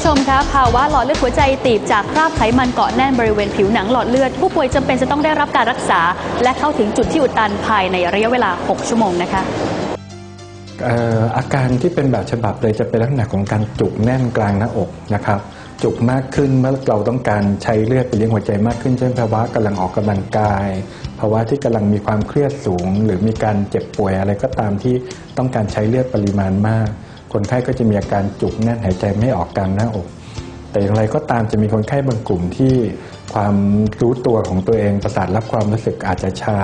ู้ชมคะภาวะหลอดเลือดหัวใจตีบจากคราบไขมันเกาะแน่นบริเวณผิวหนังหลอดเลือด ผู้ป่วยจำเป็นจะต้องได้รับการรักษา และเข้าถึงจุดที่อุดตันภายในระยะเวลา 6 ชั่วโมงนะคะเอ่ออาการที่เป็นแบบฉบับเลยจะเป็นลักษณะของการจุกแน่นกลางหน้าอกนะครับจุกมากขึ้นเมื่อเราต้องการใช้เลือดไปเลี้ยงหัวใจมากขึ้นเช่นภาวะกำลังออกกำลังกาย ภาวะที่กำลังมีความเครียดสูง หรือมีการเจ็บป่วยอะไรก็ตามที่ต้องการใช้เลือดปริมาณมาก คนไข้ก็จะมีอาการจุกแน่นหายใจไม่ออกกลางหน้าอก แต่อย่างไรก็ตามจะมีคนไข้บางกลุ่มที่ความรู้ตัวของตัวเองประสาทรับความรู้สึกอาจจะช้า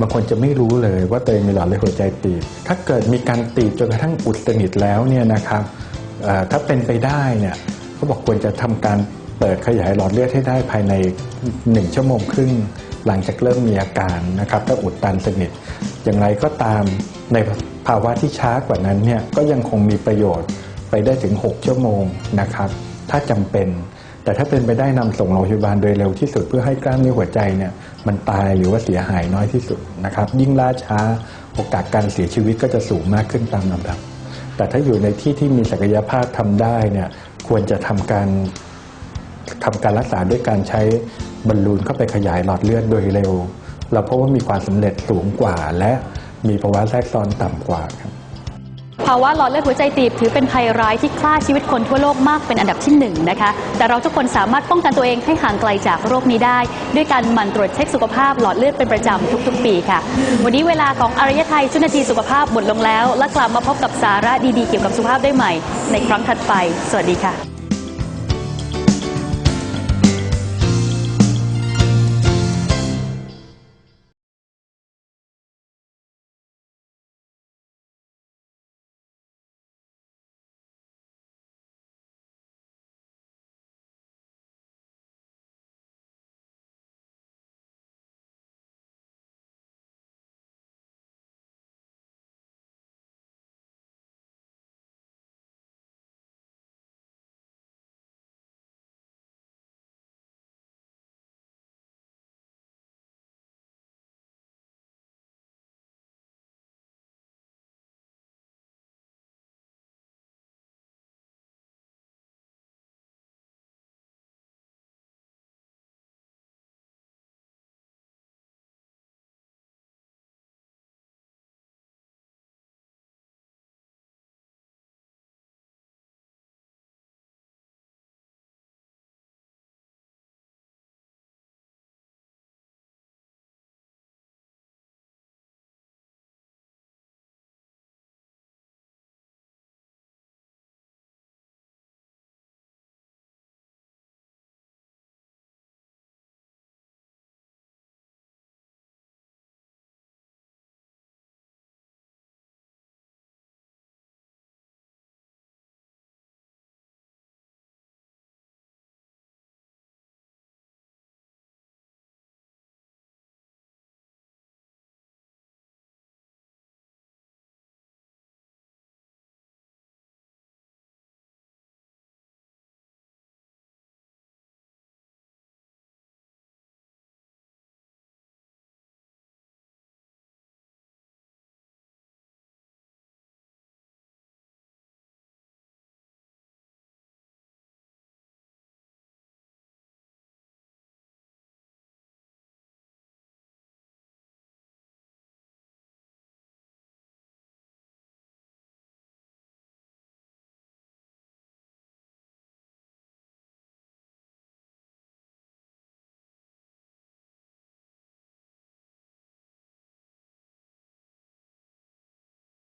บางคนจะไม่รู้เลยว่าตัวเองมีหลอดเลือดหัวใจตีบถ้าเกิดมีการตีบจนกระทั่งอุดสนิทแล้วเนี่ยนะครับถ้าเป็นไปได้เนี่ยเขาบอกควรจะทำการเปิดขยายหลอดเลือดให้ได้ภายใน 1 ชั่วโมงครึ่งหลังจากเริ่มมีอาการนะครับถ้าอุดตันสนิท อย่างไรก็ตาม ในภาวะที่ช้ากว่านั้นเนี่ยก็ยังคงมีประโยชน์ไปได้ถึง 6 ชั่วโมงนะครับ ถ้าจำเป็น แต่ถ้าเป็นไปได้นำส่งโรงพยาบาลโดยเร็วที่สุดเพื่อให้กล้ามเนื้อหัวใจเนี่ยมันตายหรือว่าเสียหายน้อยที่สุดนะครับ ยิ่งล่าช้าโอกาสการเสียชีวิตก็จะสูงมากขึ้นตามลำดับ แต่ถ้าอยู่ในที่ที่มีศักยภาพทำได้เนี่ยควรจะทำการทำการรักษาด้วยการใช้บอลลูนเข้าไปขยายหลอดเลือดโดยเร็ว เราพบว่ามีความสำเร็จสูงกว่าและ มีภาวะแทรกซ้อนต่ำกว่าครับภาวะหลอดเลือดหัวใจตีบถือเป็นภัยร้ายที่ฆ่าชีวิตคนทั่วโลกมากเป็นอันดับที่หนึ่งนะคะ แต่เราทุกคนสามารถป้องกันตัวเองให้ห่างไกลจากโรคนี้ได้ ด้วยการหมั่นตรวจเช็คสุขภาพหลอดเลือดเป็นประจำทุกๆ ปีค่ะ วันนี้เวลาของอารยไทยชุดนาทีสุขภาพหมดลงแล้ว และกลับมาพบกับสาระดีๆเกี่ยวกับสุขภาพได้ใหม่ ในครั้งถัดไป สวัสดีค่ะ